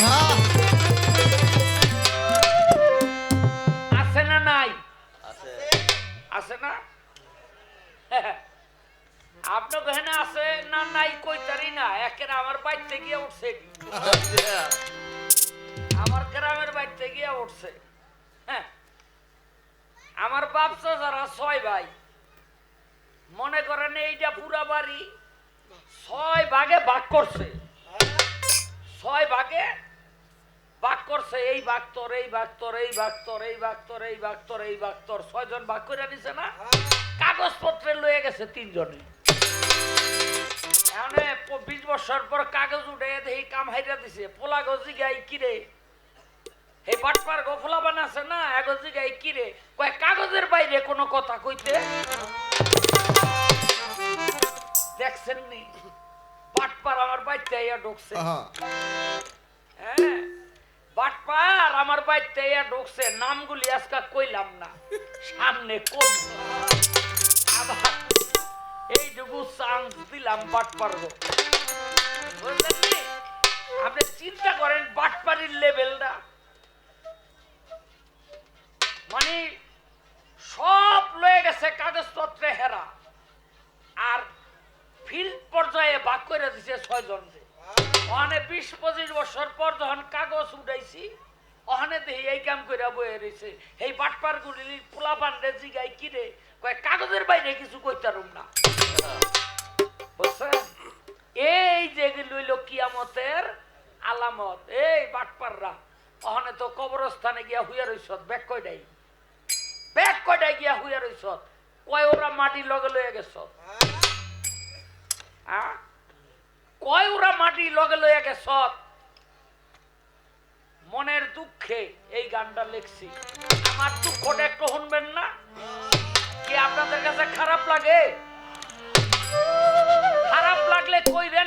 হ্যাঁ আছে না নাই? আছে। না? আমার বাড়িতে গিয়ে গ্রামের বাড়িতে গিয়ে উঠছে। হ্যাঁ। আমার বাপসা যারা ছয় ভাই, মনে করেন এইটা পুরা বাড়ি, ছয় ভাগে ভাগ করছে। ছয় ভাগে ভাগ করছে, এই ভাগ তোর, এই ভাগ তোর, এই ভাগ তোর, এই ভাগ তোর, এই ভাগ তোর, এই ভাগ তোর। ছয়জন ভাগ করে নিছে না? কাগজপত্রে লয়ে গেছে তিনজনে। এখন বিশ বছর পর কাগজ উঠে দেখি কাম হাইরা দিছে। পোলা গজি গাই কিরে হে বাটপার গফলা বানাছে না? এগজি গাই কিরে কয়, কাগজের বাইরে কোনো কথা কইতে? দেখছেন নি? বাটপার আমার বাড়িতে আইয়া ঢুকছে। হ্যাঁ বাটপার আমার বাড়িতে আইয়া ঢুকছে। নামগুলি আজকে কইলাম না। সামনে কম আবার এইটুকু চান্স দিলাম বাটপার গো। আপনি চিন্তা করেন বাটপারির লেভেলটা। মানে সব ছয়জন ওখানে বিশ পঁচিশ বছর পর যখন কাগজ উঠাইছি ওখানে দেখি এই কাম করে বয়ে রয়েছে এই বাটপার গুলি পোলা পান্ডে জিগাই কিরে কয়, কাগজের বাইরে কিছু কইতারুম না। বুঝছেন? এই যে লইল কিয়ামতের আলামত, এই বাটপাররা ওখানে তো কবরস্থানে গিয়া হুইয়া রইছ ব্যাগ কয়টাই ব্যাগ কয়টাই গিয়া হুইয়া রইছ কয়, ওরা মাটি লগে লয়ে গেছ হ্যাঁ কয় ওরা মাটি লগে লয়ে সৎ? মনের দুঃখে এই গানটা লিখছি। আমার দুঃখটা একটু শুনবেন না? কি আপনাদের কাছে খারাপ লাগে? খারাপ লাগলে কইরেন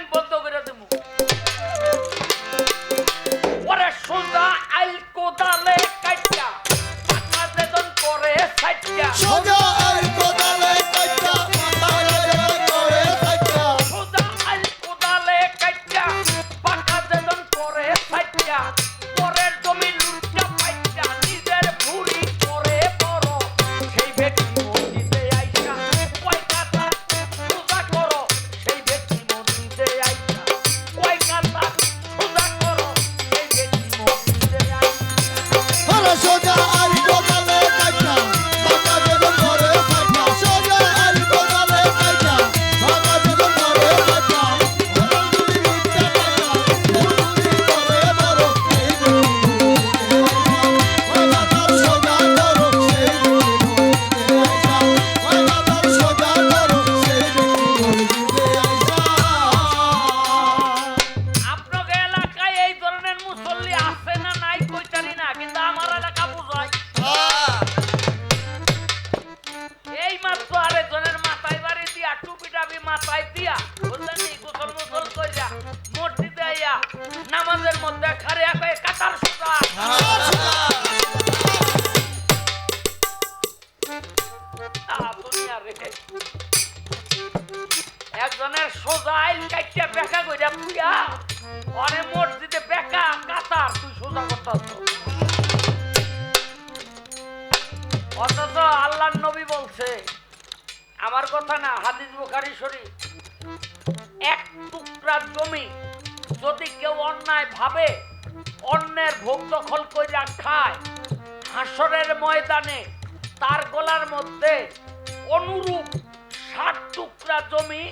আল্লাহর নবী বলছে, আমার কথা না, হাদিস বুখারী শরীফ। এক টুকরা জমি যদি কেউ অন্যায় ভাবে, অন্যের ভোগ দখল কইরা খায়, হাসরের ময়দানে তার গলার মধ্যে অনুরূপ ষাট টুকরা জমি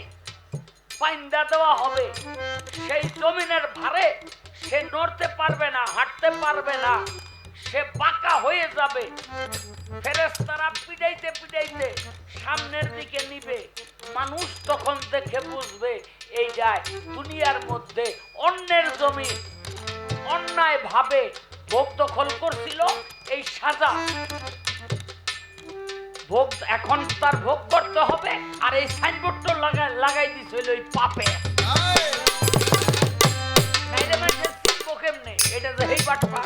পাইন্দা দেওয়া হবে, সেই জমিনের ভারে সে নড়তে পারবে না, হাঁটতে পারবে না, সে বাঁকা হয়ে যাবে। ফেরেস্তারা পিটাইতে পিটাইতে সামনের দিকে নিবে। মানুষ তখন দেখে বুঝবে এই যায় দুনিয়ার মধ্যে অন্যের জমি অন্যায় ভাবে ভোগ দখল করছিল এই সাজা। ভোগ এখন তার ভোগ করতে হবে আর এই সাইনবোর্ডটা লাগাই লাগাই দিছিল ওই পাপে। এটা যে হেই বাটপা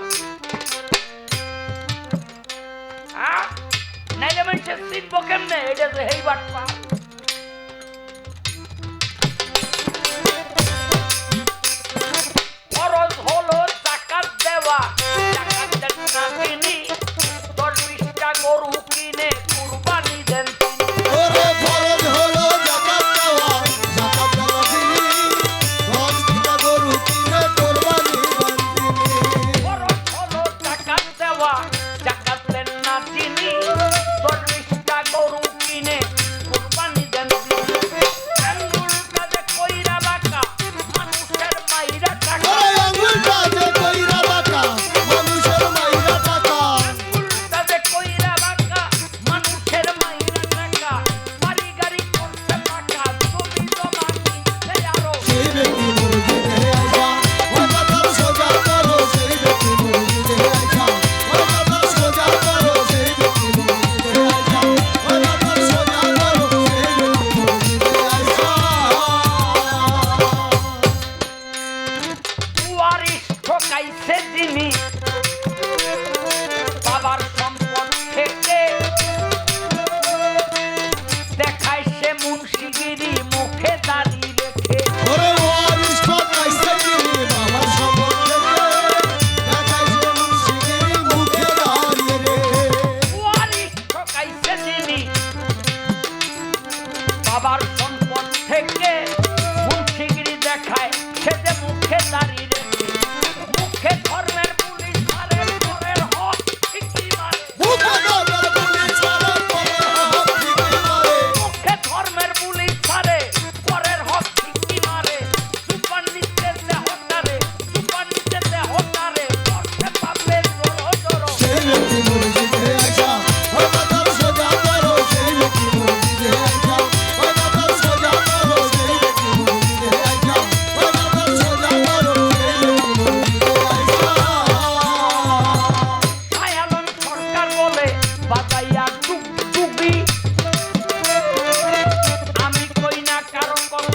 মানুষের চিনবো কেমনে এটা যে হেই বাটপা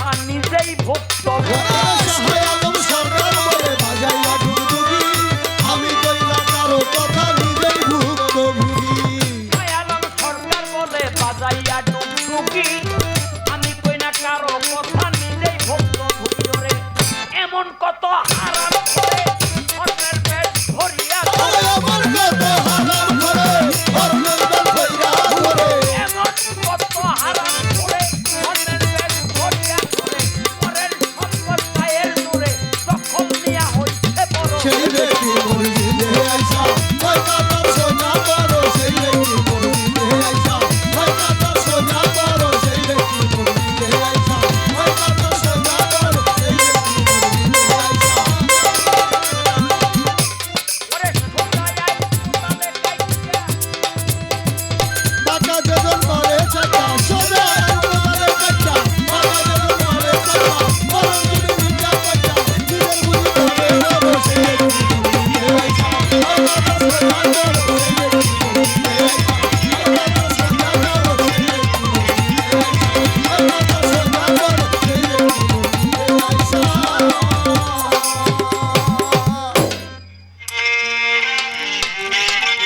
আর নিজেই ভক্ত ভক্ত পরের